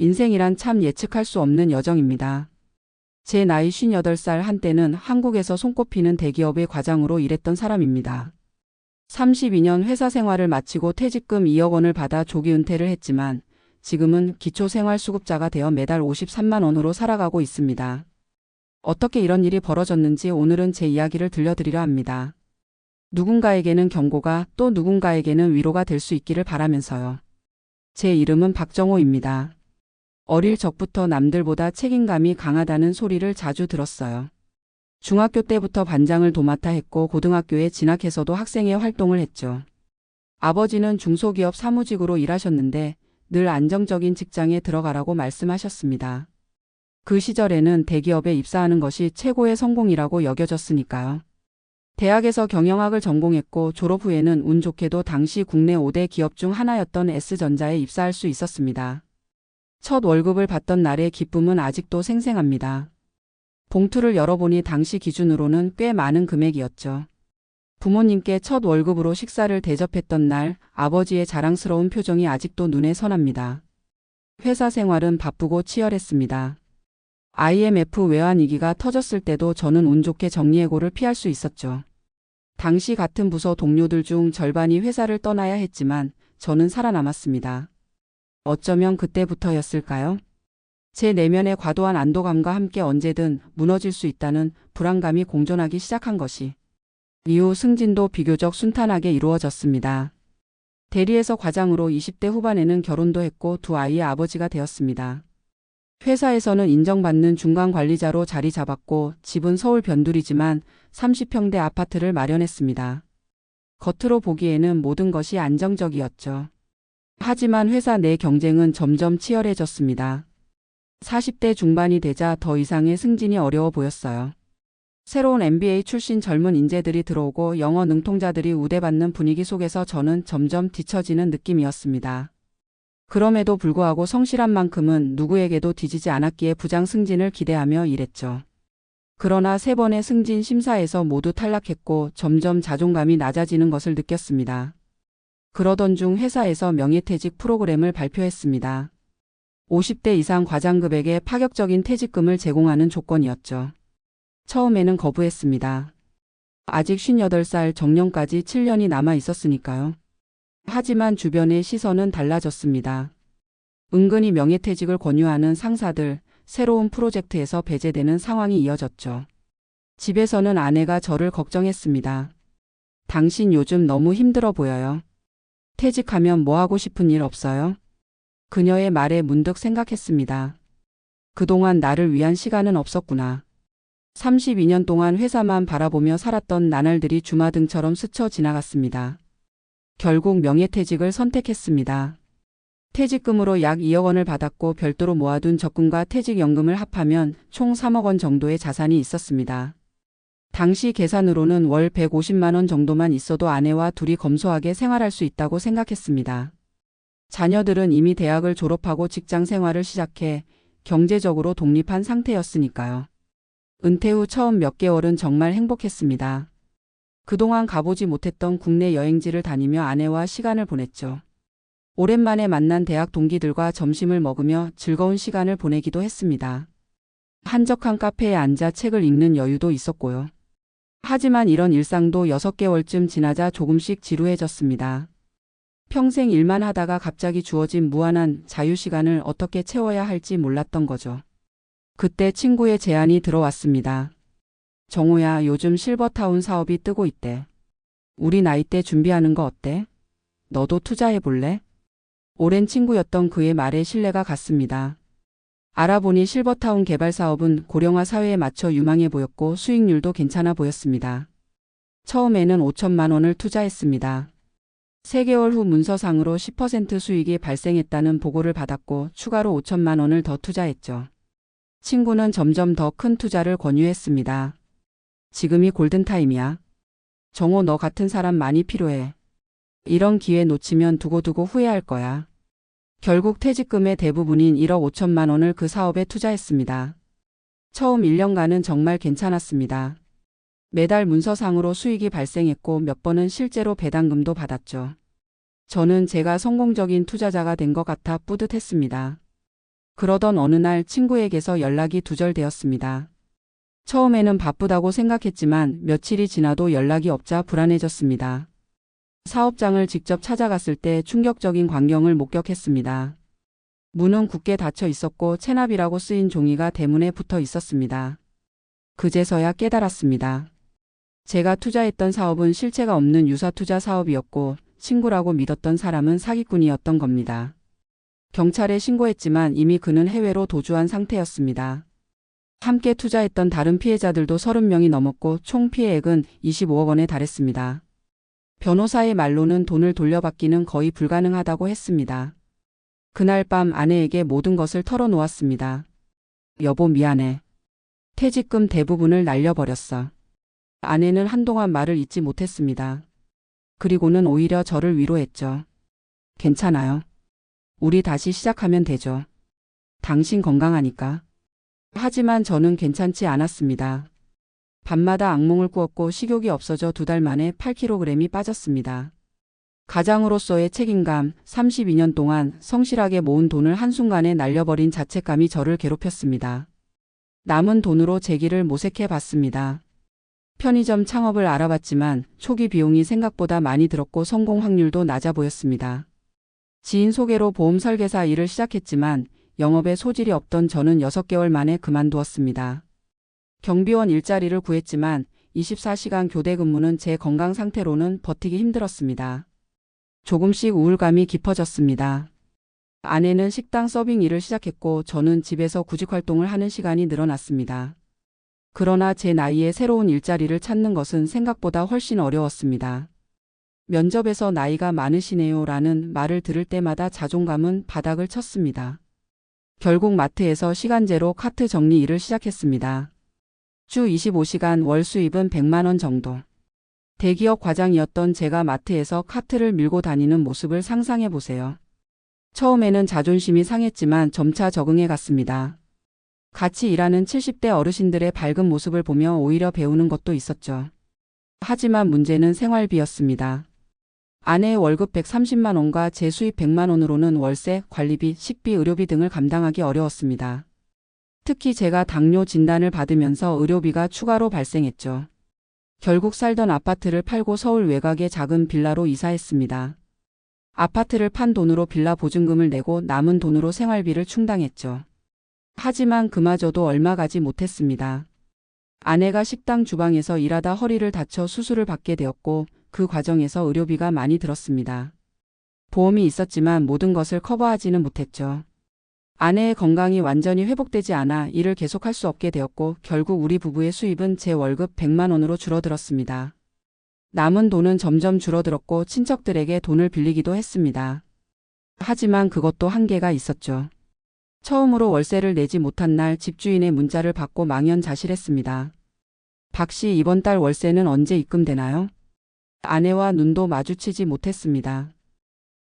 인생이란 참 예측할 수 없는 여정입니다. 제 나이 58살 한때는 한국에서 손꼽히는 대기업의 과장으로 일했던 사람입니다. 32년 회사 생활을 마치고 퇴직금 2억 원을 받아 조기 은퇴를 했지만 지금은 기초생활수급자가 되어 매달 53만 원으로 살아가고 있습니다. 어떻게 이런 일이 벌어졌는지 오늘은 제 이야기를 들려드리려 합니다. 누군가에게는 경고가 또 누군가에게는 위로가 될 수 있기를 바라면서요. 제 이름은 박정호입니다. 어릴 적부터 남들보다 책임감이 강하다는 소리를 자주 들었어요. 중학교 때부터 반장을 도맡아 했고 고등학교에 진학해서도 학생회 활동을 했죠. 아버지는 중소기업 사무직으로 일하셨는데 늘 안정적인 직장에 들어가라고 말씀하셨습니다. 그 시절에는 대기업에 입사하는 것이 최고의 성공이라고 여겨졌으니까요. 대학에서 경영학을 전공했고 졸업 후에는 운 좋게도 당시 국내 5대 기업 중 하나였던 S전자에 입사할 수 있었습니다. 첫 월급을 받던 날의 기쁨은 아직도 생생합니다. 봉투를 열어보니 당시 기준으로는 꽤 많은 금액이었죠. 부모님께 첫 월급으로 식사를 대접했던 날 아버지의 자랑스러운 표정이 아직도 눈에 선합니다. 회사 생활은 바쁘고 치열했습니다. IMF 외환위기가 터졌을 때도 저는 운 좋게 정리해고를 피할 수 있었죠. 당시 같은 부서 동료들 중 절반이 회사를 떠나야 했지만 저는 살아남았습니다. 어쩌면 그때부터였을까요? 제 내면의 과도한 안도감과 함께 언제든 무너질 수 있다는 불안감이 공존하기 시작한 것이 이후 승진도 비교적 순탄하게 이루어졌습니다. 대리에서 과장으로 20대 후반에는 결혼도 했고 두 아이의 아버지가 되었습니다. 회사에서는 인정받는 중간 관리자로 자리 잡았고 집은 서울 변두리지만 30평대 아파트를 마련했습니다. 겉으로 보기에는 모든 것이 안정적이었죠. 하지만 회사 내 경쟁은 점점 치열해졌습니다. 40대 중반이 되자 더 이상의 승진이 어려워 보였어요. 새로운 MBA 출신 젊은 인재들이 들어오고 영어 능통자들이 우대받는 분위기 속에서 저는 점점 뒤처지는 느낌이었습니다. 그럼에도 불구하고 성실한 만큼은 누구에게도 뒤지지 않았기에 부장 승진을 기대하며 일했죠. 그러나 세 번의 승진 심사에서 모두 탈락했고 점점 자존감이 낮아지는 것을 느꼈습니다. 그러던 중 회사에서 명예퇴직 프로그램을 발표했습니다. 50대 이상 과장급에게 파격적인 퇴직금을 제공하는 조건이었죠. 처음에는 거부했습니다. 아직 58살 정년까지 7년이 남아 있었으니까요. 하지만 주변의 시선은 달라졌습니다. 은근히 명예퇴직을 권유하는 상사들, 새로운 프로젝트에서 배제되는 상황이 이어졌죠. 집에서는 아내가 저를 걱정했습니다. 당신 요즘 너무 힘들어 보여요. 퇴직하면 뭐 하고 싶은 일 없어요? 그녀의 말에 문득 생각했습니다. 그동안 나를 위한 시간은 없었구나. 32년 동안 회사만 바라보며 살았던 나날들이 주마등처럼 스쳐 지나갔습니다. 결국 명예퇴직을 선택했습니다. 퇴직금으로 약 2억 원을 받았고 별도로 모아둔 적금과 퇴직연금을 합하면 총 3억 원 정도의 자산이 있었습니다. 당시 계산으로는 월 150만 원 정도만 있어도 아내와 둘이 검소하게 생활할 수 있다고 생각했습니다. 자녀들은 이미 대학을 졸업하고 직장 생활을 시작해 경제적으로 독립한 상태였으니까요. 은퇴 후 처음 몇 개월은 정말 행복했습니다. 그동안 가보지 못했던 국내 여행지를 다니며 아내와 시간을 보냈죠. 오랜만에 만난 대학 동기들과 점심을 먹으며 즐거운 시간을 보내기도 했습니다. 한적한 카페에 앉아 책을 읽는 여유도 있었고요. 하지만 이런 일상도 6개월쯤 지나자 조금씩 지루해졌습니다. 평생 일만 하다가 갑자기 주어진 무한한 자유시간을 어떻게 채워야 할지 몰랐던 거죠. 그때 친구의 제안이 들어왔습니다. 정호야, 요즘 실버타운 사업이 뜨고 있대. 우리 나이 때 준비하는 거 어때? 너도 투자해 볼래? 오랜 친구였던 그의 말에 신뢰가 갔습니다. 알아보니 실버타운 개발 사업은 고령화 사회에 맞춰 유망해 보였고 수익률도 괜찮아 보였습니다. 처음에는 5천만 원을 투자했습니다. 3개월 후 문서상으로 10% 수익이 발생했다는 보고를 받았고 추가로 5천만 원을 더 투자했죠. 친구는 점점 더 큰 투자를 권유했습니다. 지금이 골든타임이야. 정호 너 같은 사람 많이 필요해. 이런 기회 놓치면 두고두고 후회할 거야. 결국 퇴직금의 대부분인 1억 5천만 원을 그 사업에 투자했습니다. 처음 1년간은 정말 괜찮았습니다. 매달 문서상으로 수익이 발생했고 몇 번은 실제로 배당금도 받았죠. 저는 제가 성공적인 투자자가 된 것 같아 뿌듯했습니다. 그러던 어느 날 친구에게서 연락이 두절되었습니다. 처음에는 바쁘다고 생각했지만 며칠이 지나도 연락이 없자 불안해졌습니다. 사업장을 직접 찾아갔을 때 충격적인 광경을 목격했습니다. 문은 굳게 닫혀 있었고 체납이라고 쓰인 종이가 대문에 붙어 있었습니다. 그제서야 깨달았습니다. 제가 투자했던 사업은 실체가 없는 유사 투자 사업이었고 친구라고 믿었던 사람은 사기꾼이었던 겁니다. 경찰에 신고했지만 이미 그는 해외로 도주한 상태였습니다. 함께 투자했던 다른 피해자들도 30명이 넘었고 총 피해액은 25억 원에 달했습니다. 변호사의 말로는 돈을 돌려받기는 거의 불가능하다고 했습니다. 그날 밤 아내에게 모든 것을 털어놓았습니다. 여보 미안해. 퇴직금 대부분을 날려버렸어. 아내는 한동안 말을 잇지 못했습니다. 그리고는 오히려 저를 위로했죠. 괜찮아요. 우리 다시 시작하면 되죠. 당신 건강하니까. 하지만 저는 괜찮지 않았습니다. 밤마다 악몽을 꾸었고 식욕이 없어져 두 달 만에 8kg이 빠졌습니다. 가장으로서의 책임감, 32년 동안 성실하게 모은 돈을 한순간에 날려버린 자책감이 저를 괴롭혔습니다. 남은 돈으로 제 길을 모색해 봤습니다. 편의점 창업을 알아봤지만 초기 비용이 생각보다 많이 들었고 성공 확률도 낮아 보였습니다. 지인 소개로 보험 설계사 일을 시작했지만 영업에 소질이 없던 저는 6개월 만에 그만두었습니다. 경비원 일자리를 구했지만 24시간 교대 근무는 제 건강 상태로는 버티기 힘들었습니다. 조금씩 우울감이 깊어졌습니다. 아내는 식당 서빙 일을 시작했고 저는 집에서 구직 활동을 하는 시간이 늘어났습니다. 그러나 제 나이에 새로운 일자리를 찾는 것은 생각보다 훨씬 어려웠습니다. 면접에서 나이가 많으시네요 라는 말을 들을 때마다 자존감은 바닥을 쳤습니다. 결국 마트에서 시간제로 카트 정리 일을 시작했습니다. 주 25시간 월 수입은 100만 원 정도. 대기업 과장이었던 제가 마트에서 카트를 밀고 다니는 모습을 상상해 보세요. 처음에는 자존심이 상했지만 점차 적응해 갔습니다. 같이 일하는 70대 어르신들의 밝은 모습을 보며 오히려 배우는 것도 있었죠. 하지만 문제는 생활비였습니다. 아내의 월급 130만 원과 제 수입 100만 원으로는 월세, 관리비, 식비, 의료비 등을 감당하기 어려웠습니다. 특히 제가 당뇨 진단을 받으면서 의료비가 추가로 발생했죠. 결국 살던 아파트를 팔고 서울 외곽의 작은 빌라로 이사했습니다. 아파트를 판 돈으로 빌라 보증금을 내고 남은 돈으로 생활비를 충당했죠. 하지만 그마저도 얼마 가지 못했습니다. 아내가 식당 주방에서 일하다 허리를 다쳐 수술을 받게 되었고 그 과정에서 의료비가 많이 들었습니다. 보험이 있었지만 모든 것을 커버하지는 못했죠. 아내의 건강이 완전히 회복되지 않아 일을 계속할 수 없게 되었고 결국 우리 부부의 수입은 제 월급 100만 원으로 줄어들었습니다. 남은 돈은 점점 줄어들었고 친척들에게 돈을 빌리기도 했습니다. 하지만 그것도 한계가 있었죠. 처음으로 월세를 내지 못한 날 집주인의 문자를 받고 망연자실했습니다. 박 씨 이번 달 월세는 언제 입금되나요? 아내와 눈도 마주치지 못했습니다.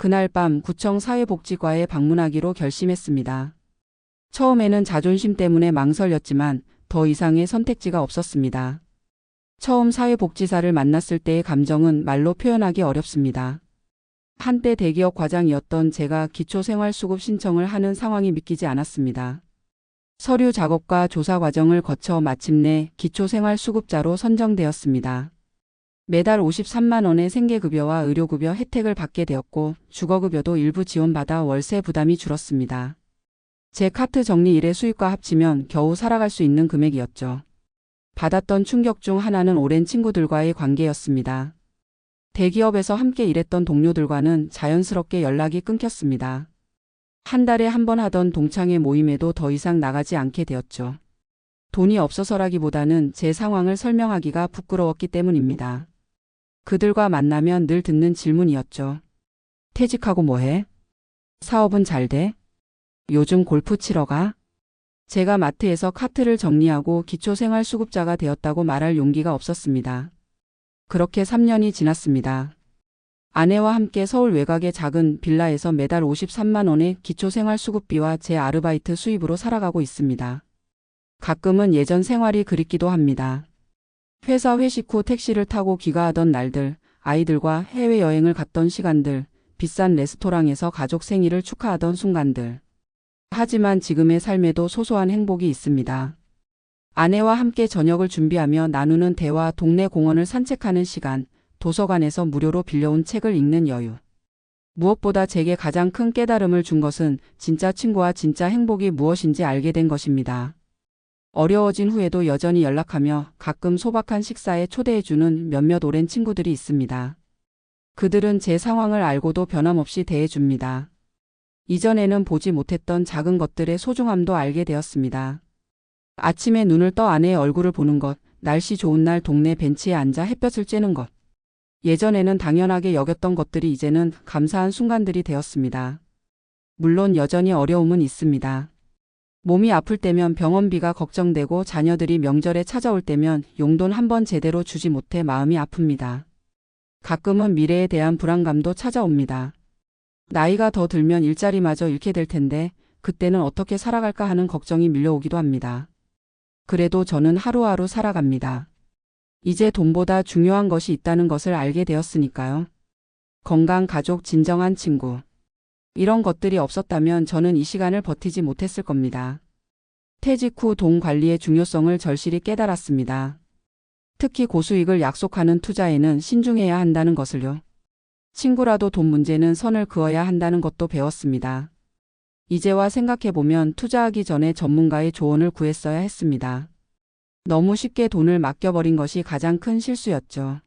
그날 밤 구청 사회복지과에 방문하기로 결심했습니다. 처음에는 자존심 때문에 망설였지만 더 이상의 선택지가 없었습니다. 처음 사회복지사를 만났을 때의 감정은 말로 표현하기 어렵습니다. 한때 대기업 과장이었던 제가 기초생활수급 신청을 하는 상황이 믿기지 않았습니다. 서류 작업과 조사 과정을 거쳐 마침내 기초생활수급자로 선정되었습니다. 매달 53만 원의 생계급여와 의료급여 혜택을 받게 되었고 주거급여도 일부 지원받아 월세 부담이 줄었습니다. 제 카트 정리 일의 수입과 합치면 겨우 살아갈 수 있는 금액이었죠. 받았던 충격 중 하나는 오랜 친구들과의 관계였습니다. 대기업에서 함께 일했던 동료들과는 자연스럽게 연락이 끊겼습니다. 한 달에 한 번 하던 동창회 모임에도 더 이상 나가지 않게 되었죠. 돈이 없어서라기보다는 제 상황을 설명하기가 부끄러웠기 때문입니다. 그들과 만나면 늘 듣는 질문이었죠. 퇴직하고 뭐해? 사업은 잘 돼? 요즘 골프 치러 가? 제가 마트에서 카트를 정리하고 기초생활수급자가 되었다고 말할 용기가 없었습니다. 그렇게 3년이 지났습니다. 아내와 함께 서울 외곽의 작은 빌라에서 매달 53만 원의 기초생활수급비와 제 아르바이트 수입으로 살아가고 있습니다. 가끔은 예전 생활이 그립기도 합니다. 회사 회식 후 택시를 타고 귀가하던 날들, 아이들과 해외여행을 갔던 시간들, 비싼 레스토랑에서 가족 생일을 축하하던 순간들. 하지만 지금의 삶에도 소소한 행복이 있습니다. 아내와 함께 저녁을 준비하며 나누는 대화, 동네 공원을 산책하는 시간, 도서관에서 무료로 빌려온 책을 읽는 여유. 무엇보다 제게 가장 큰 깨달음을 준 것은 진짜 친구와 진짜 행복이 무엇인지 알게 된 것입니다. 어려워진 후에도 여전히 연락하며 가끔 소박한 식사에 초대해주는 몇몇 오랜 친구들이 있습니다. 그들은 제 상황을 알고도 변함없이 대해줍니다. 이전에는 보지 못했던 작은 것들의 소중함도 알게 되었습니다. 아침에 눈을 떠 아내의 얼굴을 보는 것, 날씨 좋은 날 동네 벤치에 앉아 햇볕을 쬐는 것. 예전에는 당연하게 여겼던 것들이 이제는 감사한 순간들이 되었습니다. 물론 여전히 어려움은 있습니다. 몸이 아플 때면 병원비가 걱정되고 자녀들이 명절에 찾아올 때면 용돈 한 번 제대로 주지 못해 마음이 아픕니다. 가끔은 미래에 대한 불안감도 찾아옵니다. 나이가 더 들면 일자리마저 잃게 될 텐데 그때는 어떻게 살아갈까 하는 걱정이 밀려오기도 합니다. 그래도 저는 하루하루 살아갑니다. 이제 돈보다 중요한 것이 있다는 것을 알게 되었으니까요. 건강, 가족, 진정한 친구. 이런 것들이 없었다면 저는 이 시간을 버티지 못했을 겁니다. 퇴직 후 돈 관리의 중요성을 절실히 깨달았습니다. 특히 고수익을 약속하는 투자에는 신중해야 한다는 것을요. 친구라도 돈 문제는 선을 그어야 한다는 것도 배웠습니다. 이제와 생각해보면 투자하기 전에 전문가의 조언을 구했어야 했습니다. 너무 쉽게 돈을 맡겨버린 것이 가장 큰 실수였죠.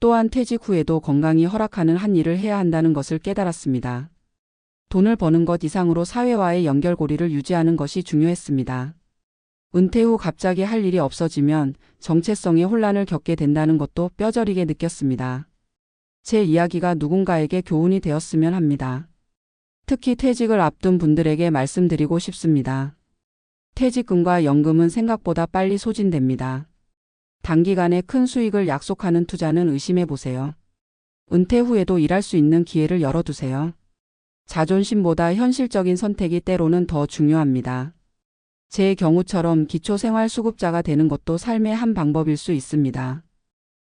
또한 퇴직 후에도 건강이 허락하는 한 일을 해야 한다는 것을 깨달았습니다. 돈을 버는 것 이상으로 사회와의 연결고리를 유지하는 것이 중요했습니다. 은퇴 후 갑자기 할 일이 없어지면 정체성의 혼란을 겪게 된다는 것도 뼈저리게 느꼈습니다. 제 이야기가 누군가에게 교훈이 되었으면 합니다. 특히 퇴직을 앞둔 분들에게 말씀드리고 싶습니다. 퇴직금과 연금은 생각보다 빨리 소진됩니다. 단기간에 큰 수익을 약속하는 투자는 의심해 보세요. 은퇴 후에도 일할 수 있는 기회를 열어두세요. 자존심보다 현실적인 선택이 때로는 더 중요합니다. 제 경우처럼 기초생활수급자가 되는 것도 삶의 한 방법일 수 있습니다.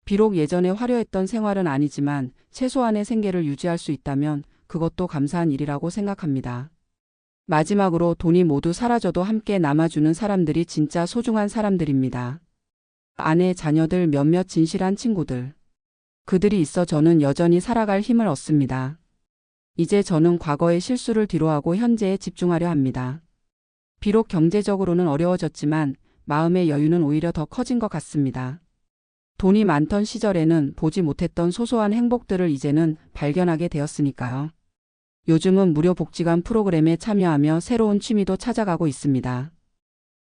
비록 예전에 화려했던 생활은 아니지만 최소한의 생계를 유지할 수 있다면 그것도 감사한 일이라고 생각합니다. 마지막으로 돈이 모두 사라져도 함께 남아주는 사람들이 진짜 소중한 사람들입니다. 아내, 자녀들, 몇몇 진실한 친구들. 그들이 있어 저는 여전히 살아갈 힘을 얻습니다. 이제 저는 과거의 실수를 뒤로하고 현재에 집중하려 합니다. 비록 경제적으로는 어려워졌지만 마음의 여유는 오히려 더 커진 것 같습니다. 돈이 많던 시절에는 보지 못했던 소소한 행복들을 이제는 발견하게 되었으니까요. 요즘은 무료 복지관 프로그램에 참여하며 새로운 취미도 찾아가고 있습니다.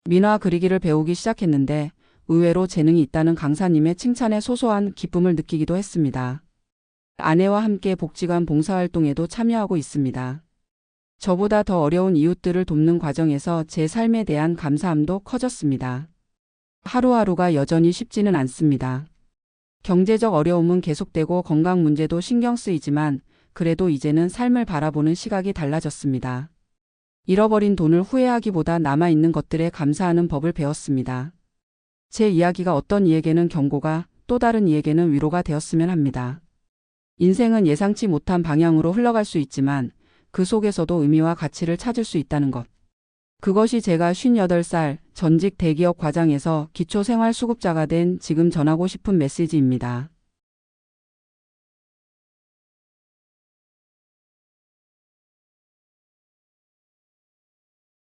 민화 그리기를 배우기 시작했는데 의외로 재능이 있다는 강사님의 칭찬에 소소한 기쁨을 느끼기도 했습니다. 아내와 함께 복지관 봉사활동에도 참여하고 있습니다. 저보다 더 어려운 이웃들을 돕는 과정에서 제 삶에 대한 감사함도 커졌습니다. 하루하루가 여전히 쉽지는 않습니다. 경제적 어려움은 계속되고 건강 문제도 신경 쓰이지만 그래도 이제는 삶을 바라보는 시각이 달라졌습니다. 잃어버린 돈을 후회하기보다 남아있는 것들에 감사하는 법을 배웠습니다. 제 이야기가 어떤 이에게는 경고가 또 다른 이에게는 위로가 되었으면 합니다. 인생은 예상치 못한 방향으로 흘러갈 수 있지만 그 속에서도 의미와 가치를 찾을 수 있다는 것. 그것이 제가 58살 전직 대기업 과장에서 기초생활수급자가 된 지금 전하고 싶은 메시지입니다.